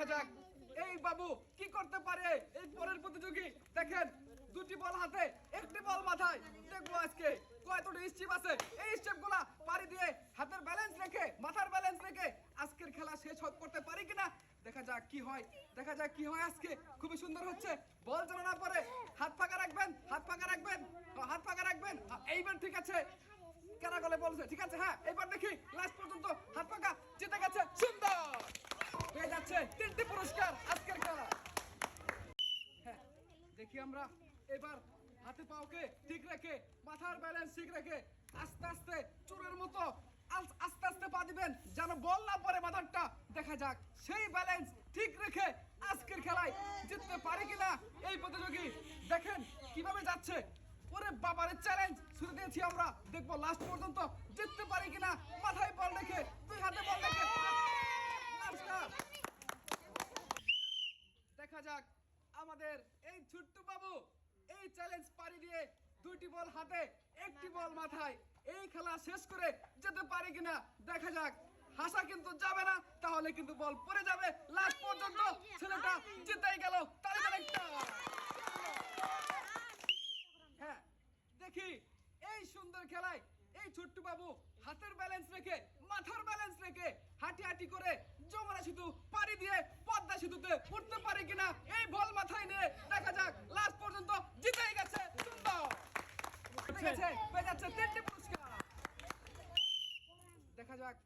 দেখা যাক। এই বাবু, কি করতে পারে এই পরের প্রতিযোগী? দেখেন, দুটি বল হাতে, একটি বল মাথায়। দেখব আজকে কয়তটা স্টেপ আছে। এই স্টেপগুলা পারি দিয়ে হাতের ব্যালেন্স রেখে, মাথার ব্যালেন্স রেখে আজকের খেলা শেষ করতে পারি কিনা? দেখা যাক কি হয়। দেখা যাক কি হয় আজকে। খুবই সুন্দর হচ্ছে। বল যেন না পরে হাত ফাঁকা রাখবেন, হাত ফাঁকা রাখবেন, হাত ফাঁকা রাখবেন। এইবার ঠিক আছে। কেনা গলে বলছে, ঠিক আছে হ্যাঁ এবার দেখি লাস্ট পর্যন্ত হাত পাকা জিতে গেছে সুন্দর পেয়ে যাচ্ছে তিনটি পুরস্কার আজকের খেলা হ্যাঁ দেখি আমরা এবার হাতে পাওকে ঠিক রেখে, মাথার ব্যালেন্স ঠিক রেখে আস্তে আস্তে চোরের মতো আস্তে আস্তে পা দিবেন, যেন বল না পরে মাথারটা দেখা যাক সেই ব্যালেন্স ঠিক রেখে আজকের খেলায় জিততে পারে কিনা এই প্রতিযোগী। দেখেন কীভাবে যাচ্ছে। ওরে বাবারে চ্যালেঞ্জ শুরু দিয়েছি আমরা। দেখব লাস্ট পর্যন্ত জিততে পারি কিনা। মাথায় বল রেখে, দুই হাতে বল রেখে। দেখা যাক আমাদের এই ছোট্ট বাবু এই চ্যালেঞ্জ পারি দিয়ে দুইটি বল হাতে একটি বল মাথায়। এই খেলা শেষ করে যেতে পারে কিনা দেখা যাক। হাসা কিন্তু যাবে না তাহলে কিন্তু বল পড়ে যাবে। লাস্ট পর্যন্ত ছেলেটা জিতেই গেল। হ্যাঁ দেখি এই সুন্দর খেলায় এই ছোট্ট বাবু হাতের ব্যালেন্স রেখে মাথার ব্যালেন্স রেখে হাঁটি হাঁটি করে যমুনা সেতু পাড়ি দিয়ে পদ্মা সেতুতে উঠতে পারে কিনা এই বল মাথায় নিয়ে দেখা যাক লাস্ট পর্যন্ত জিতেই গেছে সুন্দর ঠিক পেয়ে যাচ্ছে তিনটি পুরস্কার। দেখা যাক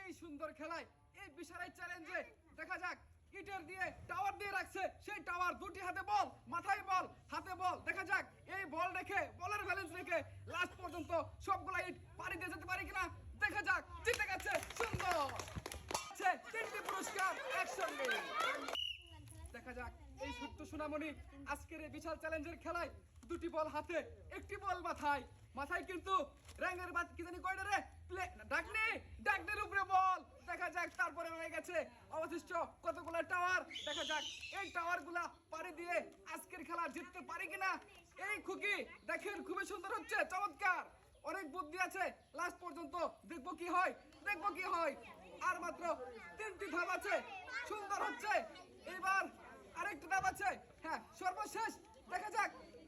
এই সুন্দর খেলায় এই বিশাল চ্যালেঞ্জে দেখা যাক ইটের দিয়ে টাওয়ার দিয়ে রাখছে সেই টাওয়ার দুটি হাতে বল মাথায় বল হাতে বল দেখা যাক এই বল রেখে বলের ব্যালেন্স রেখে লাস্ট পর্যন্ত সবগুলা ইট পাড়ি দিয়ে যেতে পারে কিনা দেখা যাক জিতে গেছে সুন্দর। তিনটি পুরস্কার একসঙ্গে। দেখা যাক এই সত্য সোনামণি আজকের এই বিশাল চ্যালেঞ্জের খেলায় দুটি বল হাতে, একটি বল মাথায়। মাথায় কিন্তু র্যাঙ্গের বাদ কি জানি কয়টা রে? প্লে ডাকনি, ডাকনির উপরে বল। দেখা যাক, তারপরে রয়ে গেছে অবশিষ্ট কতগুলো টাওয়ার দেখা যাক, এই টাওয়ারগুলা পাড়ি দিয়ে আজকের খেলা জিততে পারি কিনা? এই খুকি, দেখেন, খুবই সুন্দর হচ্ছে, চমৎকার। অনেক বুদ্ধি আছে লাস্ট পর্যন্ত দেখব কি হয়, দেখব কি হয়। আর মাত্র তিনটি ধাপ আছে, সুন্দর হচ্ছে। এবার আরেকটি ধাপ আছে। হ্যাঁ সর্বশেষ, দেখা যাক।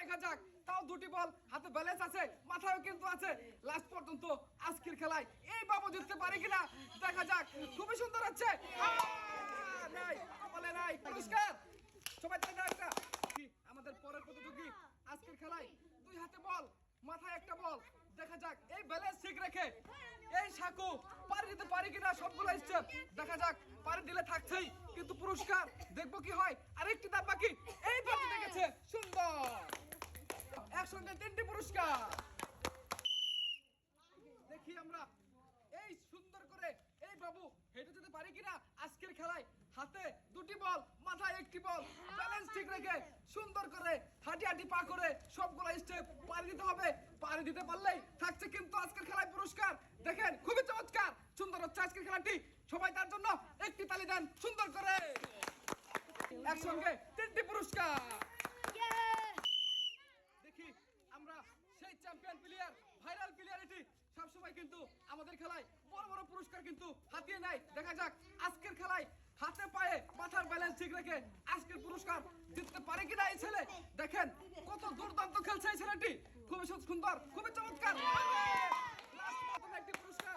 দেখা যাক। তাও দুটি বল, হাতে ব্যালেন্স আছে, মাথায়ও কিন্তু আছে। লাস্ট পর্যন্ত আজকের খেলায় এই বাবু জিততে পারে কিনা দেখা যাক। খুবই সুন্দর হচ্ছে। আমাদের পরের প্রতিযোগী আজকের খেলায় দুই হাতে বল, মাথায় একটা বল। দেখা যাক, এই ব্যালেন্স ঠিক রেখে এই সাকু পারি দিতে পারি কিনা সবগুলো স্টেপ দেখা যাক পারি দিলে থাকছেই, কিন্তু পুরস্কার, দেখব কি হয়। আরেকটি ধাপ বাকি। এই পারি দেখেছে সুন্দর। একসঙ্গে তিনটি পুরস্কার। দেখি আমরা, এই সুন্দর করে, এই বাবু, হেঁটে যেতে পারি কিনা? আজকের খেলায় হাতে দুটি বল, মাথায় একটি বল। ব্যালেন্স ঠিক রেখে সুন্দর করে হাঁটি হাঁটি পা করে সবগুলো স্টেপ পারি দিতে হবে। পারি দিতে পারলেই থাকছে কিন্তু আজকের খেলায় পুরস্কার। দেখেন, খুবই চমৎকার। সুন্দর হচ্ছে আজকের খেলাটি। সবাই তার জন্য একটি তালি দেন, সুন্দর করে। একসঙ্গে তিনটি পুরস্কার দেখি আমরা সেই চ্যাম্পিয়ন প্লেয়ার ভাইরাল প্লেয়ার এটি সবসময় কিন্তু আমাদের খেলায় বড় বড় পুরস্কার কিন্তু হাতিয়ে নেয় দেখা যাক আজকের খেলায় হাতে পায়ে মাথার ব্যালেন্স ঠিক রেখে আজকের পুরস্কার জিততে পারে কিনা এই ছেলে। দেখেন কত দুর্দান্ত খেলছে এই ছেলেটি। খুবই সুন্দর, খুবই চমৎকার। একটি পুরস্কার।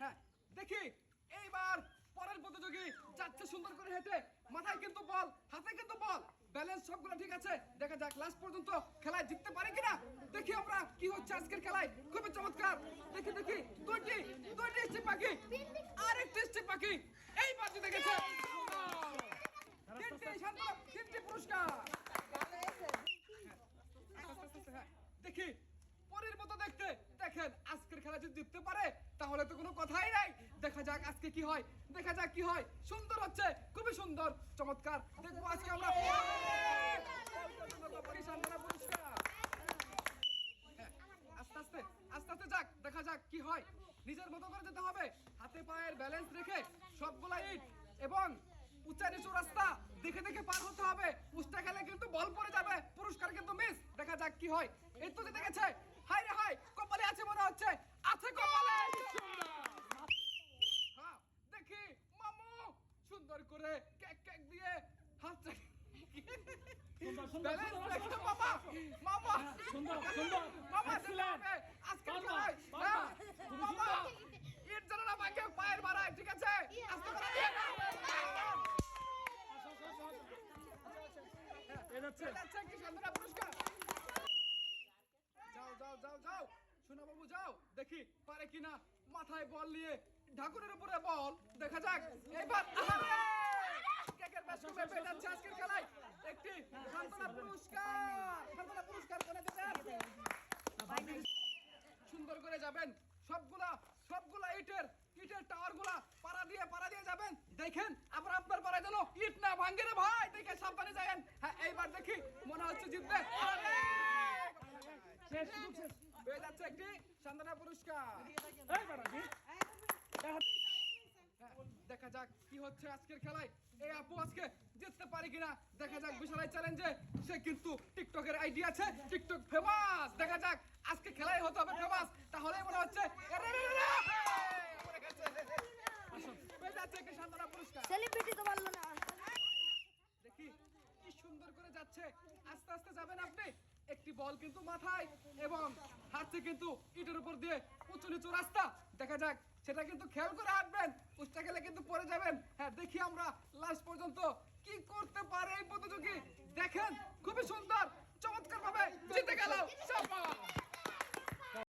হ্যাঁ দেখি এইবার পরের প্রতিযোগী যাচ্ছে সুন্দর করে হেঁটে, মাথায় কিন্তু বল, হাতে কিন্তু বল। ব্যালেন্স সবগুলো ঠিক আছে? দেখা যাক লাস্ট পর্যন্ত খেলায় জিততে পারে কিনা? দেখি আমরা কি হচ্ছে আজকের খেলায়। খুবই চমৎকার। দেখি দেখি, দুইটি দুইটি পাখি আর আজকে কি হয়? দেখা যাক কি হয়। সুন্দর হচ্ছে, খুবই সুন্দর, চমৎকার। দেখব আজকে আমরা। হ্যাঁ, আস্তে আস্তে আস্তে আস্তে যাক, দেখা যাক কি হয়। নিজের মতো করে যেতে হবে। হাতে পায়ের ব্যালেন্স রেখে সবগুলা ইট এবং উচ্চা নিচু রাস্তা দেখে দেখে পার হতে হবে। উস্তা খেলে কিন্তু বল পড়ে যাবে। পুরস্কার কিন্তু মিস দেখা যাক কি হয়। এই তো যেতে গেছে সুন্দর। আজকে পায়ের ঠিক আছে? দিয়ে যাও যাও যাও যাও। সোনা বাবু যাও। দেখি পারে কিনা। মাথায় বল নিয়ে ঢাকুরের উপরে বল। দেখা যাক। এবার! কেকের পেয়ে যাচ্ছে আজকের খেলায় একটি সান্ত্বনা পুরস্কার সান্ত্বনা পুরস্কার করে দেবেন সুন্দর করে যাবেন। সবগুলা সবগুলা ইটের ইটের টাওয়ারগুলা পাড়া দিয়ে পাড়া দিয়ে যাবেন। দেখেন আবার আপনার পাড়ায় যেন ইট না ভাঙ্গে রে ভাই। দেখে সাবধানে যাবেন হ্যাঁ এইবার দেখি মনে হচ্ছে জিতবে। আরে! শেষ শেষ। পেয়ে যাচ্ছে একটি সান্ত্বনা পুরস্কার। এই বেটা কি দেখা যাক। কি হচ্ছে আজকের খেলায়? এই আপু আজকে জিততে পারে কিনা? দেখা যাক বিশালাই চ্যালেঞ্জে সে কিন্তু টিকটকের আইডি আছে টিকটক ফেমাস দেখা যাক আজকে খেলাই হতে হবে ফেমাস তাহলেই মনে হচ্ছে সেলিব্রিটি তো পারল না। দেখি কি সুন্দর করে যাচ্ছে। আস্তে আস্তে যাবেন আপনি। একটি বল কিন্তু মাথায় এবং হাঁটছে কিন্তু ইটের উপর দিয়ে উঁচু নিচু রাস্তা। দেখা যাক সেটা কিন্তু খেয়াল করে হাঁটবেন পুষ্টা খেলে কিন্তু পরে যাবেন। হ্যাঁ দেখি আমরা লাস্ট পর্যন্ত কি করতে পারে এই প্রতিযোগী। দেখেন, খুবই সুন্দর চমৎকার ভাবে জিতে গেল